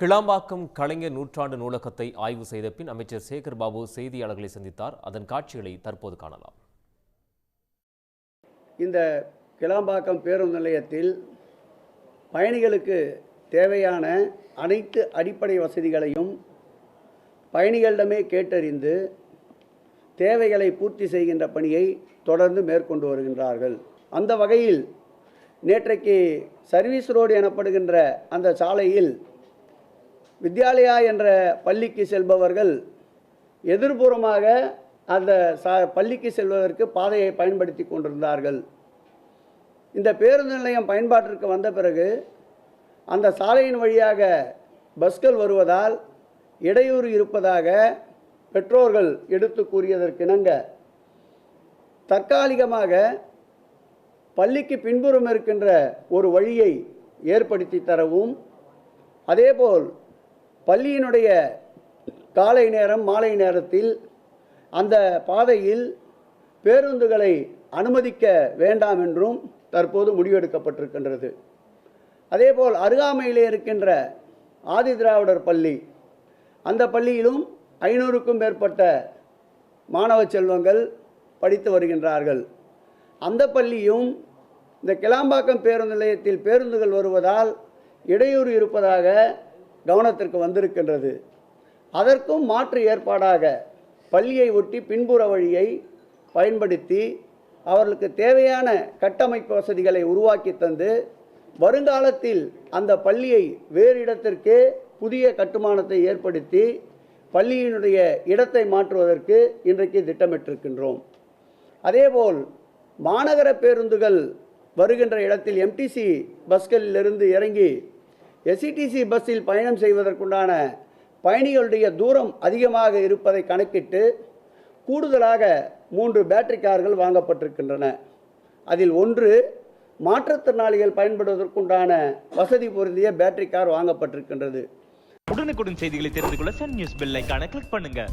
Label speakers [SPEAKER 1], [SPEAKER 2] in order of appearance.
[SPEAKER 1] கிளாம்பாக்கம் கலைஞர் நூற்றாண்டு நூலகத்தை ஆய்வு செய்த பின் அமைச்சர் சேகர் பாபு செய்தியாளர்களை சந்தித்தார். அதன் காட்சிகளை தற்போது காணலாம்.
[SPEAKER 2] இந்த கிளாம்பாக்கம் பேருந்து நிலையத்தில் பயணிகளுக்கு தேவையான அனைத்து அடிப்படை வசதிகளையும் பயணிகளிடமே கேட்டறிந்து தேவைகளை பூர்த்தி செய்கின்ற பணியை தொடர்ந்து மேற்கொண்டு வருகின்றார்கள். அந்த வகையில் நேற்றைக்கு சர்வீஸ் ரோடு எனப்படுகின்ற அந்த சாலையில் வித்யாலயா என்ற பள்ளிக்கு செல்பவர்கள் எதிர்புறமாக அந்த சா பள்ளிக்கு செல்வதற்கு பாதையை பயன்படுத்தி கொண்டிருந்தார்கள். இந்த பேருந்து நிலையம் பயன்பாட்டிற்கு வந்த பிறகு அந்த சாலையின் வழியாக பஸ்கள் வருவதால் இடையூறு இருப்பதாக பெற்றோர்கள் எடுத்து கூறியதற்கிணங்க. தற்காலிகமாக பள்ளிக்கு பின்புறம் இருக்கின்ற ஒரு வழியை ஏற்படுத்தி தரவும் அதேபோல் பள்ளியினுடைய காலை நேரம் மாலை நேரத்தில் அந்த பாதையில் பேருந்துகளை அனுமதிக்க வேண்டாம் என்றும் தற்போது முடிவெடுக்கப்பட்டிருக்கின்றது. அதேபோல் அருகாமையிலே இருக்கின்ற ஆதி திராவிடர் பள்ளி அந்த பள்ளியிலும் ஐநூறுக்கும் மேற்பட்ட மாணவ செல்வங்கள் படித்து வருகின்றார்கள். அந்த பள்ளியும் இந்த கிளாம்பாக்கம் பேருந்து நிலையத்தில் பேருந்துகள் வருவதால் இடையூறு இருப்பதாக கவனத்திற்கு வந்திருக்கின்றது. அதற்கும் மாற்று ஏற்பாடாக பள்ளியை ஒட்டி பின்புற வழியை பயன்படுத்தி அவர்களுக்கு தேவையான கட்டமைப்பு வசதிகளை உருவாக்கி தந்து வருங்காலத்தில் அந்த பள்ளியை வேறு இடத்திற்கு புதிய கட்டுமானத்தை ஏற்படுத்தி பள்ளியினுடைய இடத்தை மாற்றுவதற்கு இன்றைக்கு திட்டமிட்டிருக்கின்றோம். அதேபோல் மாநகர பேருந்துகள் வருகின்ற இடத்தில் எம்டிசி பஸ்களிலிருந்து இறங்கி எஸ்சிடிசி பஸ்ஸில் பயணம் செய்வதற்குண்டான பயணிகளுடைய தூரம் அதிகமாக இருப்பதை கணக்கிட்டு கூடுதலாக மூன்று பேட்டரி கார்கள் வாங்கப்பட்டிருக்கின்றன. அதில் ஒன்று மாற்றுத்திறனாளிகள் பயன்படுவதற்குண்டான வசதி பொருந்திய பேட்டரி கார் வாங்கப்பட்டிருக்கின்றது.
[SPEAKER 3] உடனுக்குடன் செய்திகளை தெரிந்து கொள்ள சன் நியூஸ் பெல் கிளிக் பண்ணுங்கள்